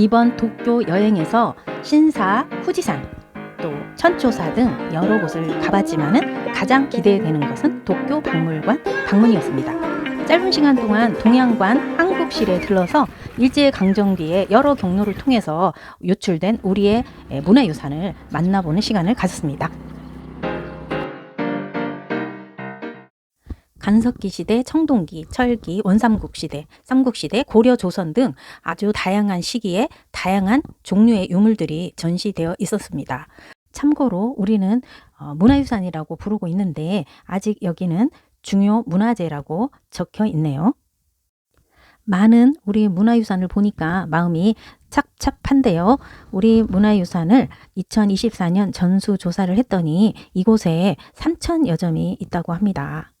이번 도쿄 여행에서 신사, 후지산, 또 천초사 등 여러 곳을 가봤지만은 가장 기대되는 것은 도쿄 박물관 방문이었습니다. 짧은 시간 동안 동양관 한국실에 들러서 일제강점기의 여러 경로를 통해서 유출된 우리의 문화유산을 만나보는 시간을 가졌습니다. 간석기 시대, 청동기, 철기, 원삼국 시대, 삼국 시대, 고려 조선 등 아주 다양한 시기에 다양한 종류의 유물들이 전시되어 있었습니다. 참고로 우리는 어, 문화유산이라고 부르고 있는데 아직 여기는 중요 문화재라고 적혀 있네요. 많은 우리 문화유산을 보니까 마음이 찹찹한데요. 우리 문화유산을 2024년 전수조사를 했더니 이곳에 3천여 점이 있다고 합니다.